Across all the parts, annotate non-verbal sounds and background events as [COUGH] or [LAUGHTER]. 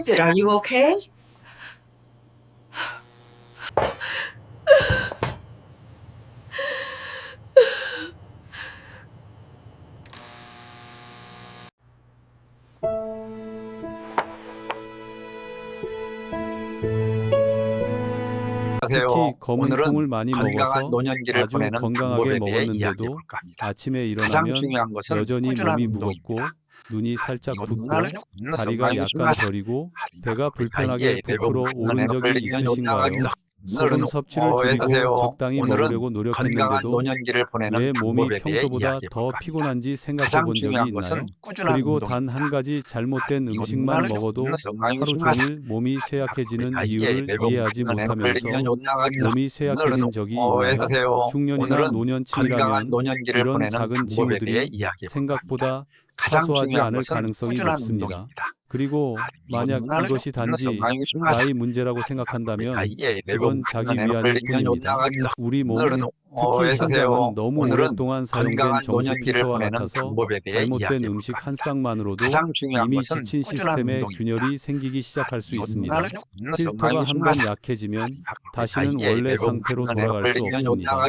is it? Are you okay? 특히 검은 오늘은 콩을 많이 건강한 먹어서 노년기를 아주 보내는 건강하게 방법에 대해 먹었는데도 이야기해볼까 합니다. 아침에 가장 일어나면 중요한 것은 여전히 꾸준한 몸이 무겁고 운동입니다. 눈이 살짝 이건 붓고 다리가 약간. 저리고 하지만 배가 불편하게 이게 부풀어 대부분 오른 적이 있으신가요? 소금 섭취를 어, 줄이고. 적당히 먹으려고 노력했는데도 왜 몸이 평소보다 더. 피곤한지 생각해 본 적이 있나요? 그리고 단. 한 가지 잘못된 이건 음식만 먹어도 하루. 종일 몸이 쇠약해지는 우리가 이게 이유를 이해하지 못하면서. 몸이 쇠약해진 적이 어, 있나요? 중년이나 노년층이라면 이런 작은 징후들이. 생각보다 가장 사소하지 않을 가능성이 높습니다. 그리고 만약 이건 이것이 단지. 나이 문제라고 생각한다면 우리가 이게 그건 대부분 자기 위안일 뿐입니다. 우리 몸, 오늘은 어, 특히. 신장은 너무 오랫동안 사용된 노년기를 필터와 같아서 잘못된 음식 한. 쌍만으로도 이미 지친 운동입니다. 균열이 생기기 시작할 수 있습니다. 필터가 한 번 약해지면 다시는 원래 상태로 돌아갈 수 없습니다.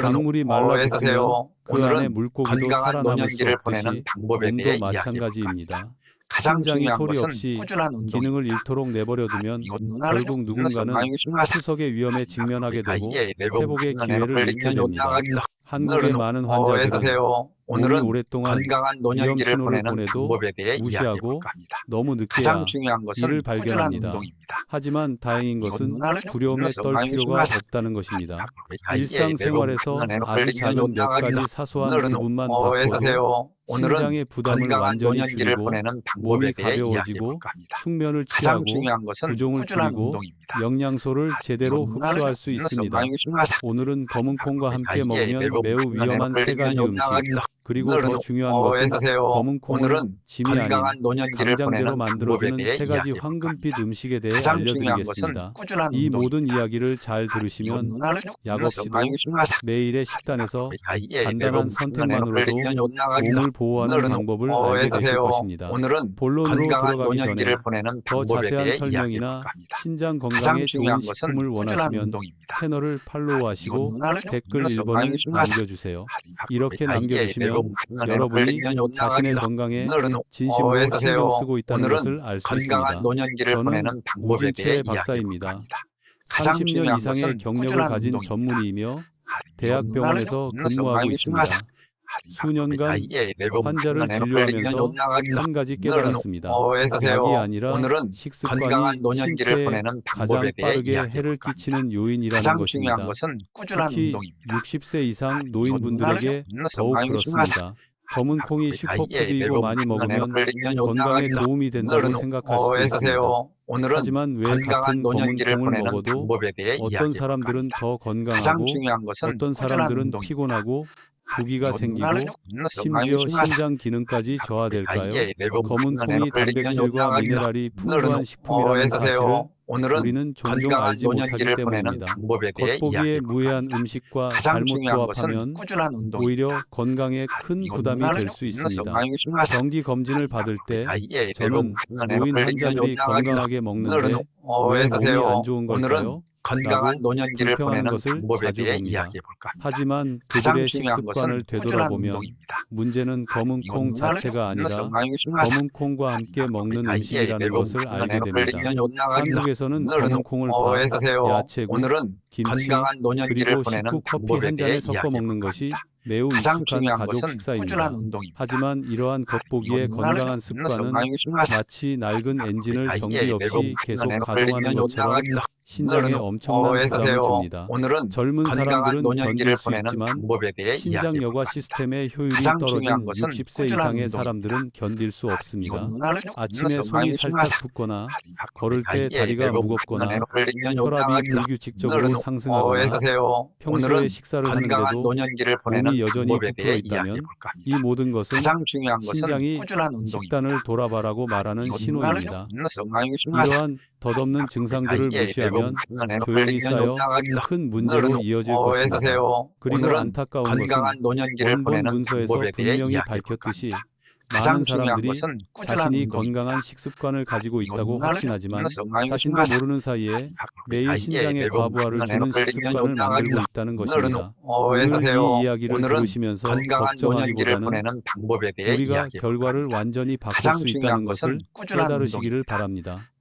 강물이 말라 해주세요. 그 안에 물고기도 살아남을 수 없듯이 몸도. 마찬가지입니다. 가장 중요한 소리 것은 없이 꾸준한 운동. 기능을 잃도록 내버려 두면 결국 누군가는 투석의 위험에 직면하게 되고 회복의 기회를 잃게 됩니다. 한국의 많은 환자들은 오늘은 오랫동안 건강한 노년기를 보내는 방법에 대해 무시하고. 너무 늦게야 가장 중요한 것은 이를 발견합니다. 운동입니다. 하지만 다행인 것은 두려움에 떨 필요가 없다는 것입니다. 예, 일상생활에서 아주 작은 몇 가지 사소한 바꿔도 해주세요. 오늘은 부담을 완전히 줄이고 몸이 가벼워지고. 숙면을 취하고 부종을 줄이고 운동입니다. 영양소를 제대로 이건 흡수할 수 있습니다. 오늘은 검은 콩과 함께 아, 먹으면 예, 매우 위험한 세 가지 음식 그리고 더 중요한 어, 것은. 검은 콩은 짐이 아닌 노년기를 보내는 만들어주는 세 가지 황금빛. 음식에 대해 알려드리겠습니다. 이. 모든 이야기를 잘 들으시면 약 없이도 매일의 식단에서 간단한 선택만으로도 몸을 보호하는 방법을 알게 되실 것입니다. 어, 오늘은 본론으로 들어가기 전에 더 자세한 설명이나. 신장 건강에 좋은 식품을 원하시면 운동입니다. 채널을 팔로우하시고 이건 댓글 나는 1번을 중요하다. 남겨주세요. 아, 이렇게 아, 남겨주시면 여러분이 자신의 건강에 진심으로. 신경 쓰고 있다는 것을 알 수 있습니다. 저는 오진채 박사입니다. 가장 30년 중요한 이상의 경력을 가진. 전문의이며 아, 대학병원에서 근무하고 있습니다. 중요하다. 수년간 아, 예, 환자를 진료하면서 한 가지 깨달았습니다. 어. 약이 아니라 오늘은 식습관이 건강한 노년기를 보내는 가장 방법에 대해 빠르게 해를. 끼치는 요인이라는 가장 것입니다. 중요한 것은 꾸준한 특히 운동입니다. 60세 이상 노인분들에게 더욱 그렇습니다. 검은 콩이 슈퍼푸드이고 많이 먹으면 건강에 도움이 된다고 생각할 수도 있습니다. 해주세요. 오늘은 하지만 왜 같은 검은 콩을 먹어도 어떤 사람들은. 더 건강하고 어떤 사람들은. 피곤하고 부기가 이건 생기고 심지어 신장 기능까지 [LAUGHS] 저하될까요? 검은 콩이 단백질과 미네랄이 풍부한 식품이라는 사실을 우리는 종종 알지 못하기 때문입니다. 겉보기에 무해한. 음식과 잘못 조합하면. 오히려 건강에 큰 이건 부담이 될 수 있습니다. 정기 검진을 받을 때 아, 예, 저는 노인 환자들이 건강하게 먹는데 어, 왜 몸이. 안 좋은 걸까요? 건강한 노년기를 보내는 것을 방법에 자주 대해 봅니다. 이야기해 볼까 합니다. 하지만 그들의 식습관을 되돌아보면 운동입니다. 문제는 검은 이건 콩 나는 자체가 아니라 중요하다. 검은 콩과 함께 먹는 아, 예, 음식이라는 것을 알게 됩니다. 한국에서는 오늘은 검은 콩을 어, 밥, 해주세요. 야채국, 오늘은 김치, 건강한 노년기를 그리고 식후 커피 한 잔에 섞어 먹는 것이. 매우 가장 익숙한 중요한 가족 식사입니다. 하지만 이러한 겉보기에 이건 건강한 습관은. 마치 낡은 엔진을 아, 정비 예, 없이 계속 가동하는 것처럼 신장에 엄청난 어, 부담을. 줍니다. 오늘은 젊은 사람들은 노년기를 견딜 수 보내는 있지만 방법에 대해 신장 여과 이야기해볼까 합니다. 시스템의 효율이 떨어진 중요한 것은 60세 꾸준한 이상의. 사람들은 견딜 수 없습니다. 아침에. 손이 살짝 붓거나 걸을 때 예, 다리가 무겁거나 혈압이 불규칙적으로 상승하거나. 평소에 식사를 하는데도 노년기를 보내는 몸이 여전히 부풀어 있다면 이. 모든 것은 가장 중요한 것은 신장이. 식단을 돌아봐라고 말하는 신호입니다. 이러한 덧없는 증상들을 아, 예, 무시하면 내가 조용히 쌓여 큰 문제로 오늘은 이어질 어, 것입니다. 그리고 오늘은 안타까운 건강한 노년기를 보내는 문서에서 분명히 밝혔듯이. 가장 많은 중요한 사람들이 것은 자신이. 건강한 식습관을 가지고 있다고 확신하지만 자신도. 모르는 사이에 매일 아, 신장에 예, 과부하를 주는 식습관을 만들고 있다는 오늘은 것입니다. 어, 오늘 회사세요. 이 이야기를 오늘은 들으시면서 걱정하기보다는 우리가 결과를. 완전히 바꿀 수 있다는 것을 깨달으시기를. 바랍니다.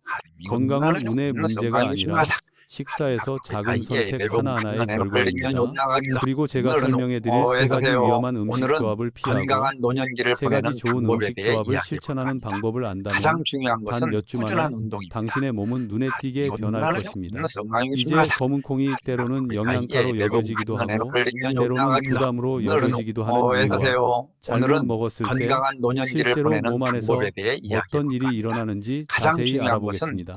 나를 운의 좀 문제가 아니라. 식사에서 아, 작은 예, 선택 하나하나의 결과입니다. 그리고 제가 설명해드릴 어, 세 가지. 위험한 음식 조합을 피하고 세 가지 좋은 음식 조합을 실천하는. 방법을 안다면 단 몇 주 만에. 당신의 몸은 눈에 띄게 이건 변할 것입니다. 이제. 검은콩이 때로는 아, 영양가로 예, 여겨지기도 하고 때로는 부담으로 여겨지기도 어, 하는 이유와 회사세요. 잘못 먹었을 때 실제로 몸 안에서 어떤 일이. 일어나는지 자세히 알아보겠습니다.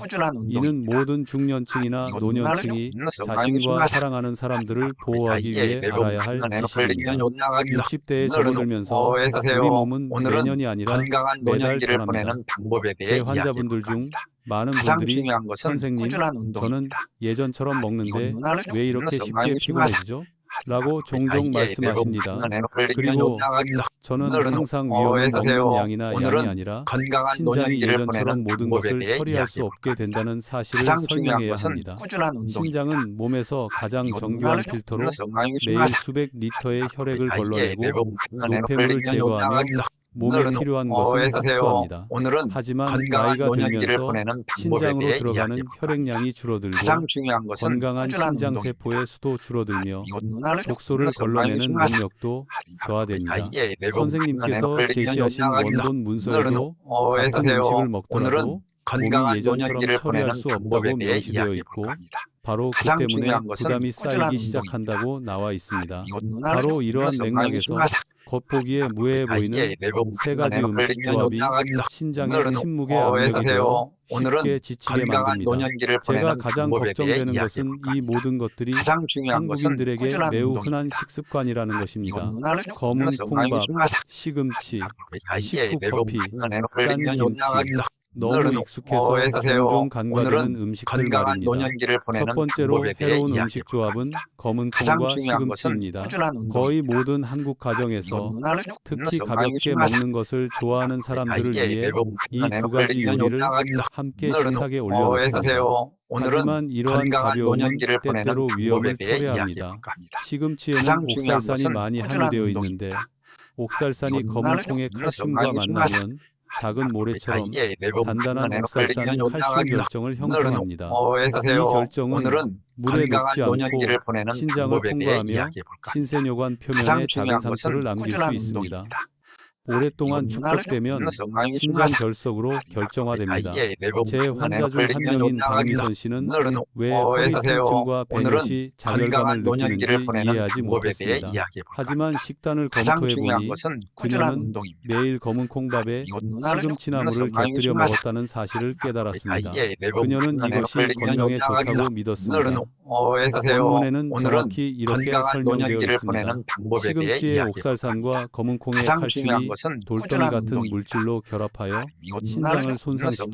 이는 모든 중년층이나 노년층이 자신과. 사랑하는 사람들을 보호하기 아, 예, 위해 알아야 할 지식입니다. 걸리면 나가기도 60대에 오늘은 접어들면서 어. 우리 몸은 매년이 아니라 매달 노년기를 변합니다. 보내는 방법에 대해 제 환자분들 중. 많은 분들이 선생님, 저는. 예전처럼 먹는데 이건 나를 왜 이렇게 좀 쉽게. 피곤해지죠? 라고 아, 종종 예, 말씀하십니다. 그리고 저는 항상 회사세요. 먹는 양이나 양이 아니라 신장이 예전처럼 모든 것을 처리할 수 없게. 된다는 사실을 가장 설명해야 합니다. 신장은 몸에서 가장 이건 정교한 필터로 매일. 수백 리터의 혈액을 아, 예, 걸러내고 노폐물을 제거하며 몸에 필요한 어, 것을 회사세요. 흡수합니다. 오늘은 하지만 건강한 나이가 노년기를 보내는 방법에 대해 들어가는. 혈액량이 줄어들고 가장 중요한 것은 건강한 신장. 세포의 수도 줄어들며 독소를 건강이 걸러내는. 능력도 저하됩니다. 아, 예, 매번 선생님께서 제시하신 원본 문서에도 어, 같은. 음식을 먹더라도 건강한 노년기를 보내는 수 없다고 방법에 대해 이야기해 있고 볼까 합니다. 바로 그 때문에 것은 부담이 쌓이기 시작한다고 나와 있습니다. 나를 바로 좀 이러한 맥락에서. 겉보기에 무해해 아, 보이는 예, 매번 세 가지 음식 조합이 신장의 침묵의 어, 압력이 되어 회사세요. 오늘은 쉽게 지치게 만듭니다. 제가 가장 걱정되는 것은 이. 모든 것들이 한국인들에게 매우 흔한. 식습관이라는 것입니다. 나를 좀 검은 콩밥. 시금치, 아, 예, 식후 매번 커피, 건강에 짠 걸리면 김치, 나가기도 너무 익숙해서 어, 회사세요. 종종 간과되는 음식들 건강한. 노년기를 보내는 첫 번째로 해로운 음식 조합은. 검은 콩과 시금치입니다. 거의 모든 한국 가정에서 나를 좀 특히 가볍게. 먹는 것을 좋아하는 사람들을 아, 예, 위해 이 두 가지 요리를 함께 식탁에 어, 올려놓습니다. 하지만 이러한 가벼움은 때때로 위험을 초래합니다. 시금치에는 옥살산이 많이 함유되어 있는데 운동입니다. 옥살산이 검은 콩의 좀 칼슘과. 만나면 작은 모래처럼 아, 예, 매번 단단한 걸리면 칼슘 결정을 형성합니다. 어, 이. 결정은 오늘은 물에 녹지 않고 신장을 통과하며. 신세뇨관 표면에 작은 상처를 남길 수 있습니다. 오랫동안 축적되면 신장 중요하다. 결석으로 결정화됩니다. 아, 예, 매번 제 환자 중 한 명인 박미선 씨는 왜 어, 허리 회사세요. 통증과 오늘은 배뇨시 자결감을 건강한 노년기를 느끼는지 이해하지 못했습니다. 하지만. 식단을 가장 검토해 중요한 보니 것은 꾸준한 그녀는. 매일 검은 콩밥에 시금치나물을 곁들여. 먹었다는 사실을 깨달았습니다. 아, 예, 매번 그녀는 이것이 건강에 좋다고 믿었습니다. 어, 회사세요. 원문에는 오늘은 건강한 노년기를. 보내는 방법에 대해 콩의 가장 중요한 것은 돌덩이 같은 운동입니다. 물질로 결합하여 이건 신장을 손상시키고.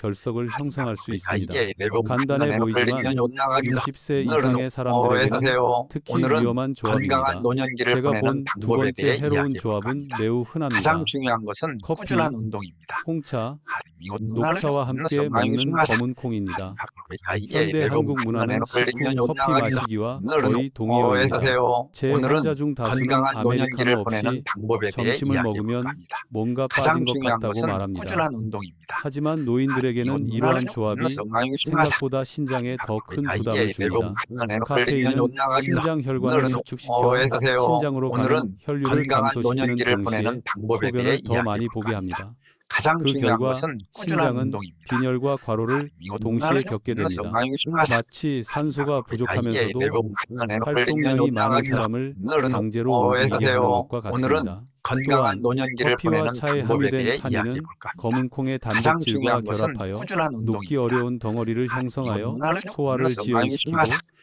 결석을 형성할 수 아, 있습니다. 간단해 보이지만 걸리면 나가기도 60세 오늘은 이상의 어, 사람들에게는 회사세요. 특히 위험한 조합입니다. 제가 본 두 번째 해로운 조합은. 매우 흔합니다. 가장 중요한 것은 커피, 꾸준한 운동입니다. 홍차, 아, 녹차와 함께 먹는. 검은 콩입니다. 아, 예, 현대 한국 문화는 걸리면 커피 마시기와 거의. 회사세요. 제 오늘은 중 건강한 노년기를 보내는 방법에 대해 점심을 먹으면 합니다. 뭔가 가장 빠진 것 중요한 같다고 것은 말합니다. 꾸준한 운동입니다. 하지만 노인들에게는 이건 이러한 조합이. 생각보다 신장에 더큰 아, 부담을 예, 줍니다. 카페인은 신장 혈관을 수축시켜. 신장으로 가는 혈류를 건강한 감소시키는 동시에 소변을 더 많이 보게 합니다. 가장 그 중요한 결과 것은 꾸준한 운동입니다. 빈혈과 과로를 이건 동시에 겪게 됩니다. 마치 산소가 아, 예, 부족하면서도 건강에 활동량이 많은 사람을 강제로. 하는 것과 같습니다. 건강한 노년기를 보내는 차에 방법에 함유된 대해 탄닌은 이야기해 볼까 합니다. 검은 콩의 단백질과 결합하여 녹기. 어려운 덩어리를 형성하여 이건 나를 소화를 지연시키고.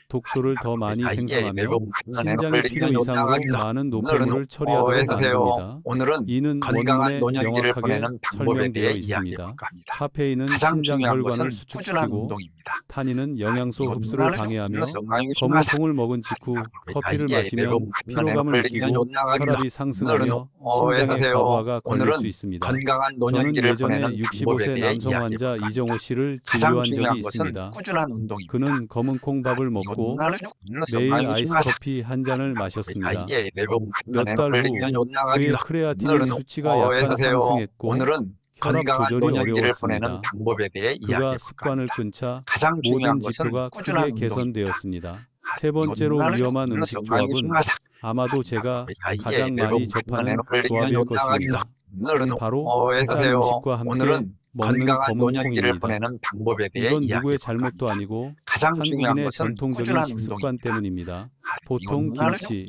독소를 더 많이 아, 예, 생성하며 건강에 신장의 필요 이상으로 많은 노폐물을 어, 처리하도록. 만듭니다. 오늘은 이는 건강한 노년기를 보내는 방법에 대해 있습니다. 볼까 합니다. 카페인은 가장 신장 중요한 것은 혈관을 수축시키고 운동입니다. 타닌은 영양소 이거 흡수를 방해하며 검은. 콩을 먹은 직후 커피를 예, 마시면 피로감을 느끼고 혈압이 상승하며 어, 심장의 애쓰세요. 과부하가 걸릴 수 있습니다. 건강한 저는 예전에 보내는 65세 방법에 대해 남성 환자 이정호. 씨를 진료한 적이 있습니다. 그는 검은 콩밥을 이거 먹고 매일 많이 아이스 심하다. 커피 한 잔을 마셨습니다. 몇 달 후 그의 오늘은 수치가 어, 약간. 상승했고 건강한 노년기를 보내는. 방법에 대해 그가 이야기해 볼까 습관을 합니다. 끊자 가장 중요한 것은 꾸준한. 개선되었습니다. 세 이거 번째로 위험한 음식 조합은. 아마도 제가 아, 예, 가장 많이 접하는 조합일 것입니다. 바로 어. 음식과 함께 오늘은 먹는 건강한 노년기를. 보내는 방법에 대해 이건 누구의 잘못도 합니다. 아니고 가장 중요한 것은 전통적인 식습관. 때문입니다. 아, 보통 김치.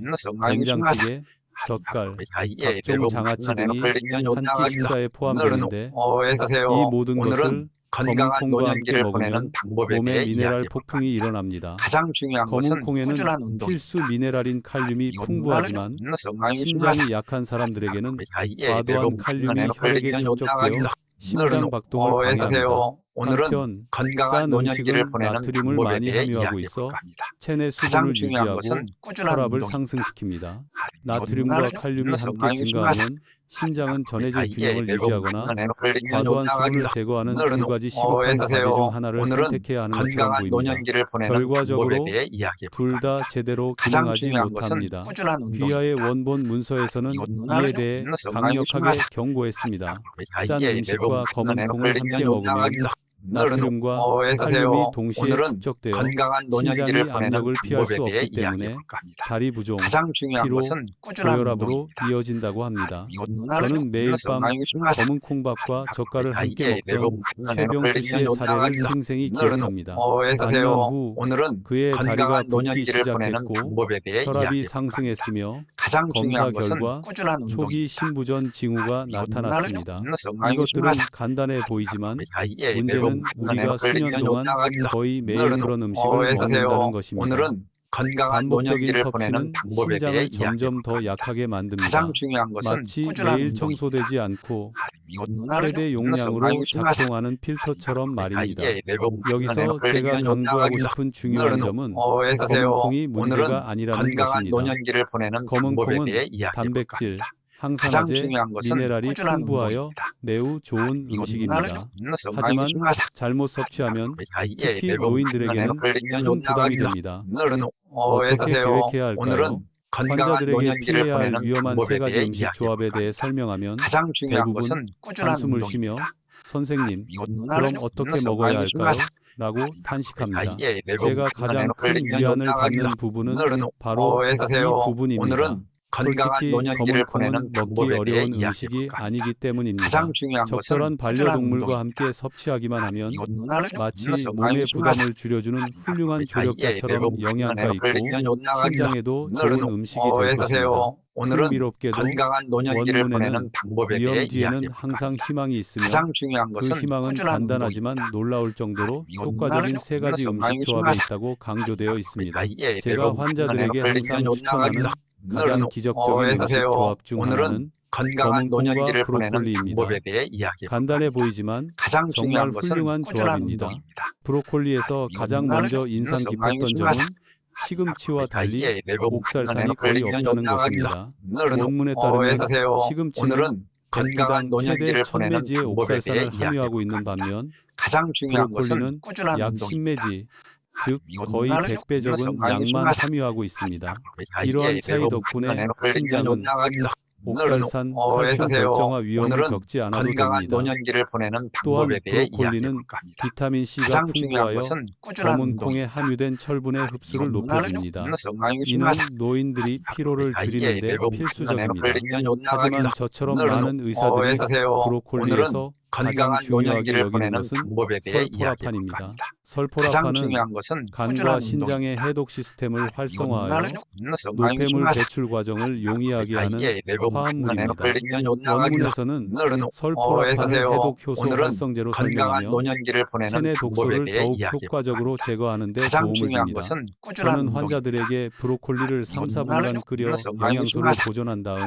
된장찌개, 젓갈, 아, 예, 각종 장아찌 등이 한끼 온나가기도 식사에 포함되는데 어. 이 모든 것을 건강한 노년기를 보내는 방법에 몸에 미네랄 폭풍이. 일어납니다. 가장 중요한 것은 콩에는. 필수 미네랄인 칼륨이 풍부하지만 신장이 약한 사람들에게는 과도한 과도한 칼륨이 혈액에 축적되어 심장 박동을 어, 방해합니다. 오늘은 건강한 짠 노년기를 보내는 방법에 많이 대해 함유하고 이야기해볼까 있어 합니다. 체내 가장 수분을 중요한 유지하고 것은 꾸준한 혈압을. 상승시킵니다. 아, 나트륨과 칼륨이 함께 증가하면 신장은 전해질 아, 균형을 예, 유지하거나 과도한 수분을 제거하는 두 가지 어, 시급한 과제. 중 하나를 선택해야 하는 것처럼 보입니다. 결과적으로 둘 다. 제대로 기능하지 못합니다. 귀하의 원본 문서에서는 이에 대해 강력하게. 경고했습니다. 아, 짠 예, 음식과 검은 콩을 함께 먹으면 나트륨과 어, 애쓰세요. 칼륨이 동시에 오늘은 축적되어 건강한 노년기를 보내는 피할 수 방법에 대해 없기 때문에. 다리 부종, 가장 중요한 피로, 것은 꾸준한 고혈압으로. 이어진다고 합니다. 누나를 저는 매일 밤. 검은 콩밥과 젓갈을 아, 함께 예, 먹던 최병수 씨의 사례를 생생히 기억합니다. 어, 애쓰세요. 반년 후 오늘은 그의 다리가 붓기 시작했고 혈압이. 상승했으며 가장 검사 결과 초기. 신부전 징후가 나타났습니다. 이것들은. 간단해 보이지만 아, 예, 문제는 내려오면 우리가 수년 동안 거의 매일 그런 어, 음식을 애쓰세요. 먹는다는 것입니다. 오늘은 건강한 노년기를 보내는 방법에 대해 점점 더. 약하게 만듭니다. 가장 중요한 것은 마치 매일. 청소되지 않고 최대 용량으로. 작동하는 필터처럼 말입니다. 아, 예, 내려오면 여기서 제가 강조하고 싶은 중요한 오늘은 점은 어, 애쓰세요. 검은 콩이 오늘은 문제가 아니라는 것입니다. 노년기를 보내는 검은 방법에 콩은 대해 이야기해볼까 단백질. 가장 중요한 것은 미네랄이 풍부하여. 매우 좋은 이거 음식입니다. 하지만 심하다. 잘못 섭취하면 아, 예, 특히 노인들에게는 큰 부담이 됩니다. 어, 어떻게. 계획해야 할까요? 환자들에게 피해야 할 위험한 세 가지 음식 조합에 대해. 설명하면 가장 중요한 대부분 것은 꾸준한 한숨을 쉬며. 선생님, 누나를 그럼 어떻게 먹어야 할까요? 라고 아, 탄식합니다. 제가 가장 큰 위안을 받는 부분은 바로. 이 부분입니다. 건강한 노년기를 보내는 먹기 어려운 음식이. 아니기 때문입니다. 가장 중요한 적절한 반려동물과 함께 섭취하기만 하면 이거 누나를 마치 몸의. 부담을 줄여주는 훌륭한 아, 예, 조력자처럼 영양가 있고 신장에도 좋은 음식이 어, 될 것입니다. 오늘은 건강한 노년기를 보내는 방법에 대해 이야기해볼까 항상. 희망이 있으며 가장 중요한 그 것은 희망은 꾸준한 간단하지만. 놀라울 정도로 이거 효과적인 세 가지 음식 심하다. 있다고 강조되어 있습니다. 아, 예, 제가 환자들에게 항상 추천하는 가장 기적적인 음식. 조합 중 하나는 건강한 노년기를 보내는. 방법에 대해 이야기해볼까 간단해. 보이지만 가장 정말 중요한 것은 훌륭한 조합입니다. 운동입니다. 브로콜리에서 가장 먼저 인상 깊었던. 점은 시금치와 달리 옥살산이 거의 없다는 것입니다. 어, 따르면. 시금치는 건강한 노년기를 보내는 1000매지의 방법에 대해 함유하고 있는. 반면 가장 중요한 것은 꾸준한 약 운동입니다. 10매지, 즉 거의 누나를 100배 눌러서 적은 양만. 함유하고 있습니다. 아, 이러한 예, 차이 덕분에 신장은 옥살산, 어, 칼슘 애쓰세요. 결정화 위험을 겪지 않아도 됩니다. 노년기를 보내는 또한 브로콜리는. 비타민 C가 풍부하여 검은. 콩에 함유된 철분의 흡수를 이거 누나를 높여줍니다. 이는. 노인들이 피로를 아, 예, 줄이는데 필수적입니다. 하지만 저처럼 많은 어, 의사들이 애쓰세요. 브로콜리에서 건강한 노년기를 보내는 방법에 대해 이야기해볼까 설포라판입니다. 합니다. 가장 중요한 것은 간과 신장의. 해독 시스템을 이거 활성화하여 노폐물. 배출 과정을 [LAUGHS] 용이하게 아, 하는 예, 화합물입니다. 원문에서는 설포라판을. 해독 효소 활성제로 설명하며 체내 독소를 더욱 효과적으로. 제거하는 데 도움을 줍니다. 저는. 환자들에게 브로콜리를 3, 이거 4분간 누나를 끓여 영양소를. 보존한 다음 아,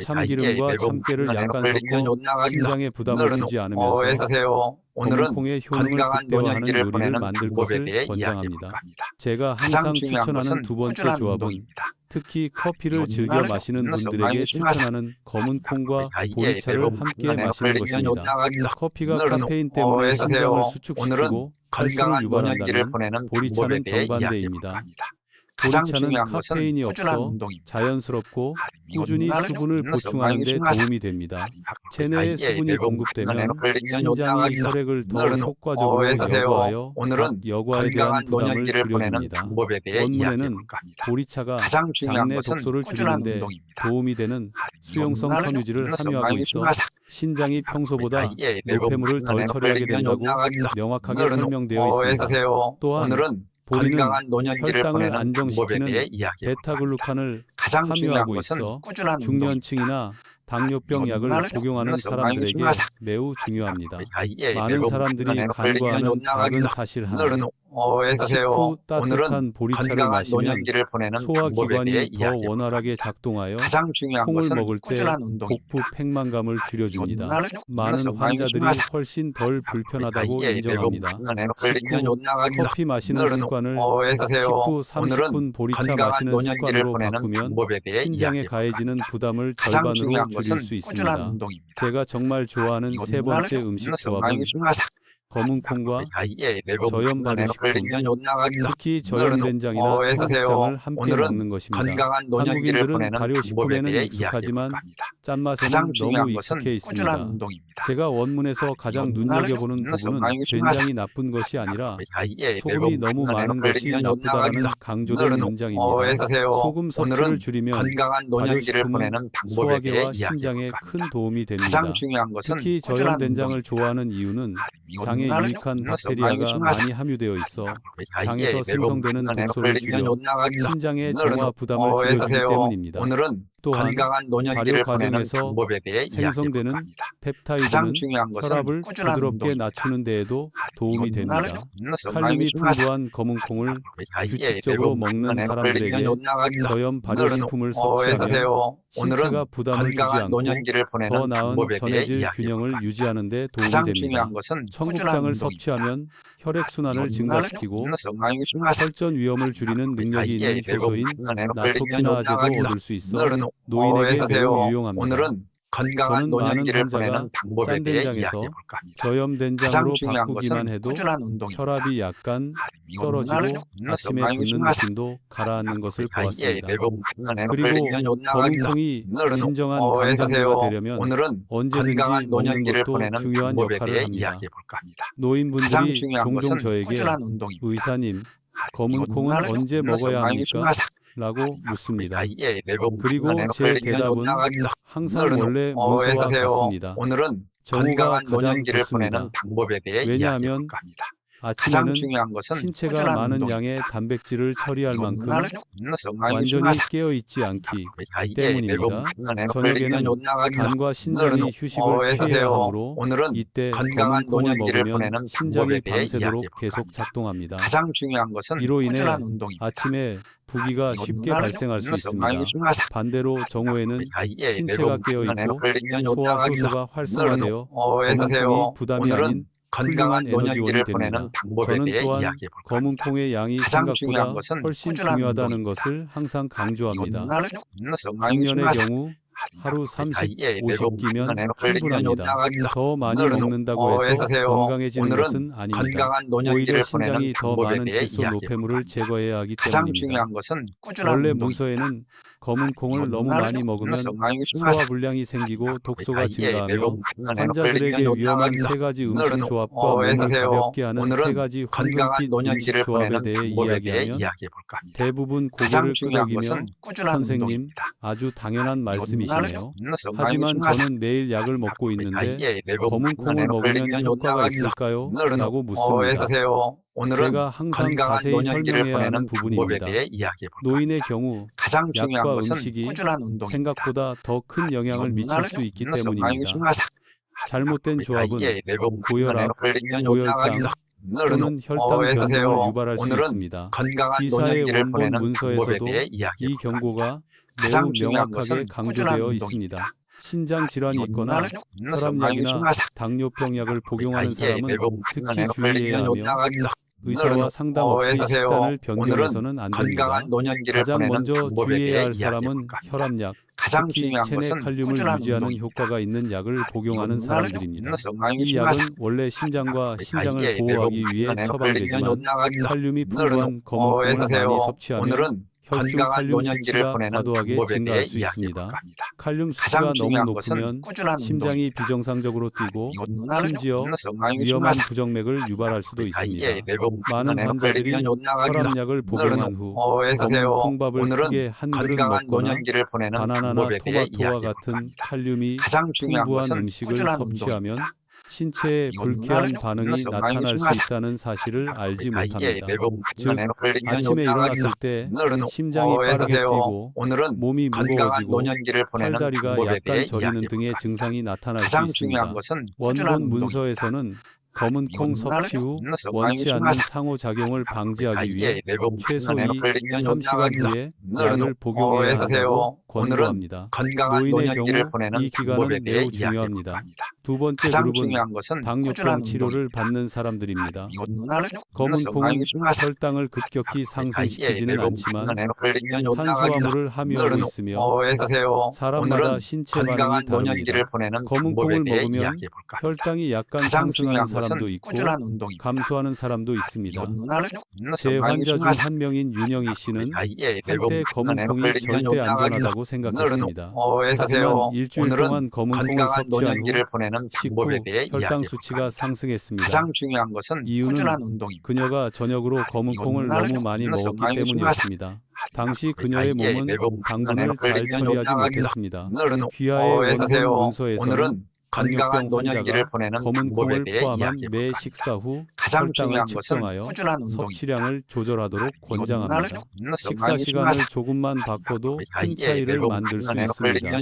예, 참기름과 내려오면 참깨를 약간 섞어 신장에 부담을 주지 않으면서 어서세요. 오늘은 검은콩의 효능을 건강한 노년기를 보내는 만들 방법에 대해 이야기해 권장합니다. 볼까 합니다. 제가 항상 추천하는 두 번째 조합은 운동입니다. 특히 커피를 이건 즐겨 마시는 분들에게 추천하는 검은 콩과 아이의 보리차를 함께 마시는 것입니다. 커피가 카페인 때문에. 심장을 수축시키고 건강한 보내는 보리차는 정반대입니다. 가장 중요한 것은 카페인이 꾸준한 없어 운동입니다. 자연스럽고 이건 꾸준히 수분을 보충하는 데 도움이 됩니다. 체내에 아이의 수분이 공급되면 신장이 혈액을 더 효과적으로. 여과하여 오늘은 각 여과에 대한 부담을 줄여줍니다. 방법에 대해 원문에는. 보리차가 가장 중요한 장내 독소를 줄이는데. 도움이 되는 수용성 이건 섬유질을 함유하고 있어 신장이 평소보다 노폐물을 덜 처리하게 된다고 명확하게 설명되어 있습니다. 또한 건강한 노년기를 보내는 방법에 안정시키는 대해 이야기해 볼까 합니다. 베타글루칸을 가장 중요한 것은 꾸준한. 중년층이나 당뇨병 이건 약을 복용하는 사람들에게 매우 중요합니다. 많은 대부분 사람들이 간과하는 작은 사실 하나. 어서오세요. 식후 오늘은 건강한 노년기를 보내는 방법에 대해 소화기관이 더 원활하게. 작동하여 가장 중요한 콩을 것은 먹을 때 꾸준한 운동입니다. 복부 팽만감을 줄여줍니다. 이건 나를 많은 환자들이. 훨씬 덜 불편하다고 아이의 대부분 인정합니다. 식후 커피 마시는 습관을 어서오세요. 식후 오늘은 30분 보리차 마시는 습관으로 바꾸면 신장에 가해지는. 부담을 절반으로 줄일 수 있습니다. 제가 정말 좋아하는 이건 세 번째 음식 조합은. 검은 콩과 아이의 대부분 저염 간간에 발효식품, 걸리면 나가기도 특히 오늘은 저염 된장이나 어서오세요. 청국장을 함께 오늘은 먹는 것입니다. 한국인들은 발효식품에는 익숙하지만. 짠맛에는 너무 익숙해 있습니다. 제가 원문에서 가장 눈여겨보는 부분은. 된장이 나쁜 것이 아니라 아이의 소금이 대부분 너무 간간에 많은 것이 나쁘다는 강조된 문장입니다. 어서오세요. 소금 섭취를 줄이면 발효식품은 신장에 볼까 큰. 도움이 됩니다. 특히 저염 꾸준한 된장을 운동입니다. 좋아하는 이유는 이 나를 유익한 박테리아가 많이 함유되어 있어 아이의 장에서 생성되는 독소를 걸리면 줄여 오늘은 정화 부담을 줄여주기 어서오세요. 때문입니다. 오늘은 또한 건강한 노년기를 보내는 방법에 대해 생성되는 합니다. 펩타이드는 중요한 것은 혈압을 부드럽게. 낮추는 데에도 도움이 이건 됩니다. 칼륨이. 풍부한 검은 콩을 규칙적으로 먹는 사람들에게 저염 발효식품을 섭취하면 어서오세요. 신체가 부담을 주지 않고 더 나은 전해질 균형을 유지하는 데 도움이 됩니다. 청국장을. 섭취하면 혈액 순환을 이건 증가시키고. 혈전 위험을 줄이는 능력이 아이의 있는 효소인 나가기도 얻을 수 있어 노인에게. 매우 유용합니다. 오늘은 건강한 노년기를 보내는 방법에 대해 이야기해 볼까 합니다. 저염 가장 된장으로 중요한 것은 꾸준한 운동입니다. 혈압이 약간 떨어지고 아침에 붓는. 느낌도 가라앉는 것을 아이의 보았습니다. 그리고 오늘은 진정한. 강장제가 되려면 오늘은 건강한 노년기를 보내는 중요한 역할을 대해. 이야기해 볼까 합니다. 노인분들이 종종 저에게. 의사님 검은 이건 콩은 나를 언제 먹어야 합니까? 라고 묻습니다. 아이의 대부분 그리고 간간에 제 걸리면 대답은 항상 원래 문서와 어서오세요. 같습니다. 오늘은 건강한 노년기를. 보내는 방법에 대해 왜냐하면 이야기해 볼까 합니다. 가장 아침에는 중요한 것은 신체가 많은 운동입니다. 양의 단백질을 처리할 이건 만큼 완전히. 깨어 있지 않기 아이의 때문입니다. 저녁에는 나가기도 간과 신장이 오늘은 휴식을 어서오세요. 취해야 하므로 오늘은 이때 건강한 노년기를 보내는 신장이 밤새도록 계속 합니다. 작동합니다. 가장 중요한 것은 이로 인해. 아침에 부기가 쉽게 발생할 수 있습니다. 반대로 정오에는 신체가 대부분 깨어 간간에 있고 걸리면 소화 나가기도 효소가 활성화되어 부담이 아닌 건강한 노년기를 보내는. 방법에 저는 대해 또한 이야기해 볼까 검은 합니다. 콩의 양이 가장 중요한 생각보다 것은 훨씬 중요하다는. 것을 항상 강조합니다. 많이 중년의 중요하다. 경우 하루 30, 아이의 50끼면 대부분 걸리면 충분합니다. 더 많이 먹는다고 해서 어서오세요. 건강해지는 것은 아닙니다. 건강한 오히려 신장이 더 많은 질소 노폐물을. 제거해야 하기 때문입니다. 원래. 문서에는 검은 콩을 너무 많이 먹으면. 소화 불량이 생기고 독소가 증가하며 간간에 환자들에게 위험한 세 가지 음식 조합과 몸을 어서오세요. 가볍게 하는 세 가지 건강한 황금빛 음식 조합에 대해 이야기하면. 대부분 고개를 꾸준한 선생님. 아주 당연한 나를 말씀이시네요. 하지만. 저는 매일 약을 먹고 있는데 대부분 검은 콩을 먹으면 효과가 있을까요? 라고 묻습니다. 오늘은 제가 항상 건강한 노년기를 보내는 부분입니다. 대해 이야기해 볼까 노인의 합니다. 경우 가장 중요한 것은 꾸준한 운동입니다. 생각보다 더 큰 영향을 미칠 수 있기 때문입니다. 중요하다. 잘못된 조합은 대부분 고혈압, 고혈당 또는 혈당. 변동을 유발할 수 있습니다. 건강한 기사의 노년기를 원본 문서에서도 이. 경고가 매우 명확하게 강조되어. 있습니다. 신장 질환이 있거나 혈압약이나 당뇨병 약을 복용하는 사람은 특히 주의해야 하며 의사와 상담 없이 식단을 변경해서는 안 됩니다. 가장 먼저 주의해야 할 사람은. 혈압약, 가장 특히 중요한 체내 칼륨을 유지하는. 효과가 있는 약을 복용하는 사람들입니다. 이. 약은 원래 심장과 신장을 예, 보호하기 위해 처방되지만 칼륨이 풍부한 검은 콩을 어에서세요. 많이 섭취하면 건강한 노년기를 보내는 과도하게 방법에 증가할 대해. 이야기해볼까 합니다. 칼륨 수치가 가장 너무 중요한 것은 높으면 꾸준한 심장이 운동입니다. 비정상적으로 뛰고 이거는 심지어 위험한. 부정맥을 유발할 수도 아, 예, 있습니다. 내가 많은 환자들이 혈압약을 복용한 후 어에서세요. 콩밥을 오늘은 크게 한 그릇 건강한 먹거나 노년기를 보내는 바나나나 방법에 대해 토마토와 이야기해볼까 같은 합니다. 칼륨이 가장 중요한 것은 음식을 꾸준한 섭취하면 운동입니다. 신체에 이거는 불쾌한 반응이 나타날 수. 있다는 사실을 알지 아, 예, 못합니다. 내가 즉, 아침에 일어났을 때 심장이 빠르게 어에서세요. 뛰고 오늘은 몸이 무거워지고 팔다리가 약간 저리는 등의. 증상이 나타날 수 있습니다. 원본. 문서에서는 검은 콩 섭취 후 원치 않는 상호작용을 방지하기 위해 최소 2, 3시간 후에 약을 복용해야. 건강한 노인의 노년기를 보내는 이 기간은 매우 중요합니다. 합니다. 두 번째 그룹은 당뇨병 치료를. 받는 사람들입니다. 검은 콩은. 혈당을 급격히 상승시키지는 예, 않지만 탄수화물을 탄수화물을 함유하고 있으며 사람마다 신체 반응이 다릅니다. 검은 콩을 먹으면. 혈당이 약간 상승하는 중요한 사람도 있고. 감소하는 사람도 있습니다. 이거는 제 환자 중 한 명인 윤영희 씨는 한때 검은 콩이 절대 안전하다고 생각했습니다. 하지만 일주일 동안 검은 콩을 건강한 섭취한 후 보내는 식후 혈당 수치가. 상승했습니다. 가장 중요한 것은 이유는. 그녀가 저녁으로 검은 콩을 너무 많이 먹었기 때문이었습니다. 당시 그녀의 몸은 당분을 잘 처리하지 못했습니다. 귀하의 문서에서는 오늘은 건강한 노년기를 보내는 검은 방법에 대해 포함한 매. 식사 후 가장 중요한 것은 꾸준한. 섭취량을 조절하도록 권장합니다. 식사 시간을 조금만 바꿔도 큰 차이를 만들 수 있습니다.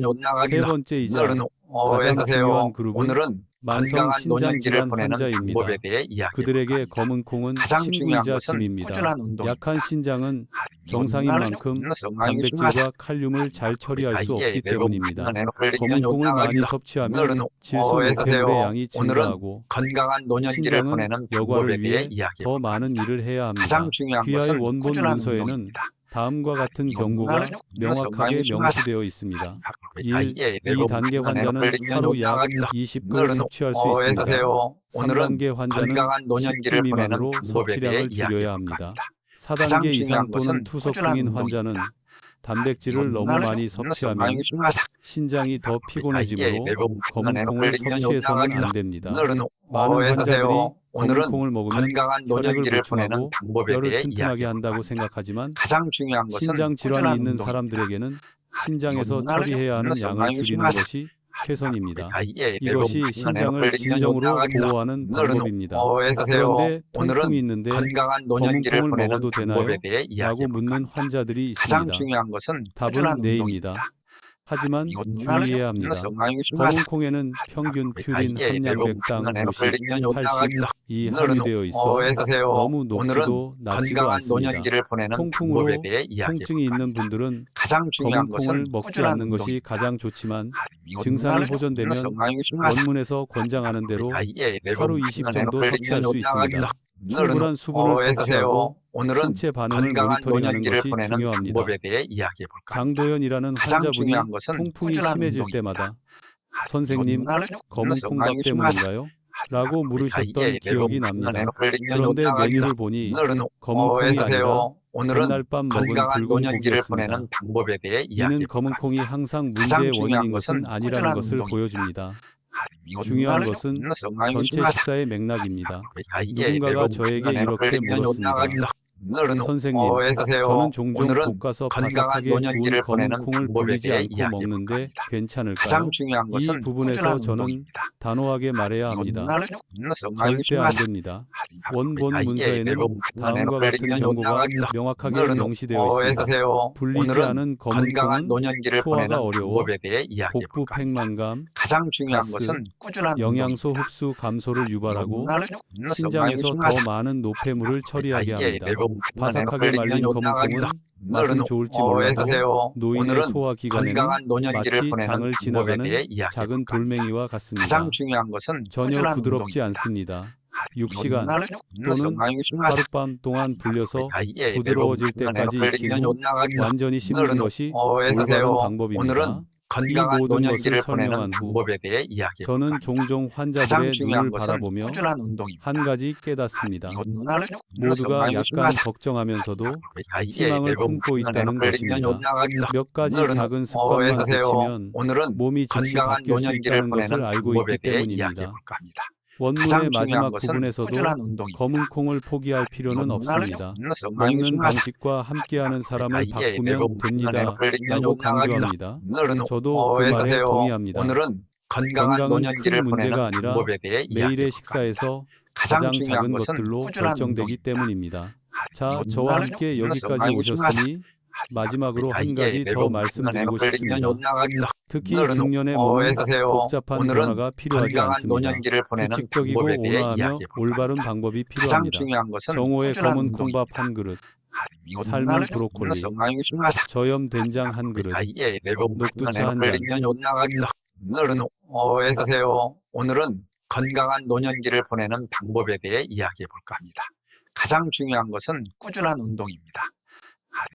세 번째 이자 가장 중요한 그룹은 오늘은 만성 건강한 신장 노년기를 질환 보내는 환자입니다. 방법에 대해 그들에게 합니다. 검은 콩은 가장 중요한 친구이자 것은 짐입니다. 꾸준한 운동입니다. 약한 신장은 정상인 만큼 단백질과 칼륨을 잘 처리할 수 없기 때문입니다. 검은 콩을 많이 섭취하면 질소 노폐물의 양이 증가하고 건강한 노년기를 신장은 보내는 여과를 방법에 대해 위해 이야기해볼까 더 많은 일을 해야 합니다. 가장 중요한 귀하의 것은 원본 꾸준한 문서에는 운동입니다. 다음과 같은 이건 경고가 명확하게 명시되어 있습니다. 일, 1. 2단계 환자는 하루 약 20g 섭취할 수 있습니다. 오늘은 3단계 환자는 건강한 10g 노년기를 보내는 미만으로 방법에 대해 섭취량을 줄여야 합니다. 합니다. 4단계 가장 이상 또는 투석 중인 환자는. 단백질을 너무 많이 섭취하면 신장이 더 피곤해지므로 검은 콩을 섭취해서는 안 됩니다. 많은 환자들이 검은 오늘은 콩을 먹으면 건강한 혈액을 보내는 방법에 대해 튼튼하게 한다고. 생각하지만 가장 중요한 것은 신장 질환이 있는. 사람들에게는 신장에서 처리해야 하는 양을 줄이는. 것이 최선입니다. 아, 예, 이것이 내가 신장을 진정으로 보호하는 방법입니다. 어에서세요. 그런데 오늘은 통풍이 있는데 건강한 노년기를 보내는? 방법에 대해 이야기해볼까 묻는 합니다. 환자들이 가장 있습니다. 중요한 것은 답은 꾸준한 네입니다. 운동입니다. 하지만 주의해야 합니다. 검은 콩에는 평균 퓨린 예, 함량 100당 50, 80이 함유되어 있어. 너무 높지도 낮지도 않습니다. 통풍으로 통증이 있는. 분들은 가장 중요한 검은 콩을 것은 먹지 않는 것이. 가장 좋지만 이건 증상이 호전되면. 원문에서 권장하는 대로 아, 예, 내가 하루 20 정도 섭취할 수 있습니다. 충분한 수분을 어에서세요. 섭취하고 오늘은 신체 반응을 건강한 모니터링하는 노년기를 것이 보내는 중요합니다. 방법에 대해 이야기해 볼까 합니다. 장도연이라는 가장 환자분이 중요한 것은 통풍이 꾸준한 심해질 운동입니다. 때마다 선생님 나는 검은 콩밥 때문인가요? 라고 물으셨던 아, 예, 기억이 납니다. 그런데 메뉴를 보니 검은 콩이 아니라 오늘은 전날 밤 먹은 건강한 붉은 노년기를. 보내는 방법에 대해 이는 이야기해볼까 검은. 콩이 항상 가장 문제의 중요한 원인인 것은 것은 아니라는 것을 운동입니다. 보여줍니다. 중요한 것은 전체. 식사의 맥락입니다. 아, 예, 누군가가 내가 저에게 나는 이렇게 물었습니다. 나가기도 너는 선생님, 어에서세요. 저는 종종 오늘은 볶아서 건강한 노년기를 보내는 콩을 방법에 대해 않고 이야기해볼까 먹는데 합니다. 괜찮을까요? 가장 중요한 이 것은 부분에서 꾸준한 저는 운동입니다. 단호하게 말해야 합니다. 절대 안. 됩니다. 원본 아, 예, 문서에는 내가 다음과 같은 경고가 명확하게 명시되어 있습니다. 어에서세요. 불리지 오늘은 않은 건강한 노년기를 보내는 방법에 대해 복부 합니다. 팽만감, 가장 중요한 것은 꾸준한 영양소. 흡수 감소를 유발하고 이건 나는 신장에서. 더 많은 노폐물을 처리하게 아, 예, 합니다. 바삭하게 말린 검은콩은 맛은 좋을지 몰라도 노인의 소화 기관에는 마치 장을 지나가는 작은. 돌멩이와 같습니다. 가장 중요한 것은 전혀 부드럽지. 않습니다. 아, 6시간 또는 하룻밤 동안 불려서 부드러워질 때까지 익히고 완전히 씹는 것이 어서세요. 올바른 방법입니다. 건강한 모든 노년기를 보내는 방법에 대해 이야기해 저는. 종종 환자들의 눈을 바라보며 꾸준한 운동입니다. 한 가지 깨닫습니다. 이거 모두가 약간 걱정하면서도 희망을 품고 있다는 것입니다. 몇 가지 작은 습관만 고치면 몸이 즉시 건강한 바뀔 수 있다는 것을 알고 있기 때문입니다. 원문의 마지막 부분에서도. 검은 콩을 포기할 필요는 없습니다. 먹는 방식과 함께하는 사람을 바꾸면 됩니다. 라고 강조합니다. 저도 그 말에 동의합니다. 오늘은 건강한 노년기를 문제가 아니라 매일의. 식사에서 가장 작은 것들로 결정되기. 때문입니다. 자, 저와 함께 좀 여기까지 오셨으니 마지막으로 한 가지 더 말씀드리고 싶습니다. 특히 중년의 몸은 복잡한 변화가 필요하지 않습니다. 규칙적이고 온화하며 올바른. 방법이 필요합니다. 정오의 꾸준한 검은. 콩밥 한 그릇, 삶은 브로콜리. 저염 된장 한 그릇, 아예 녹두차 한 잔. 오늘은 어서세요. 오늘은 건강한 노년기를 보내는 방법에 대해 이야기해 볼까 합니다. 가장 중요한 것은 꾸준한 운동입니다.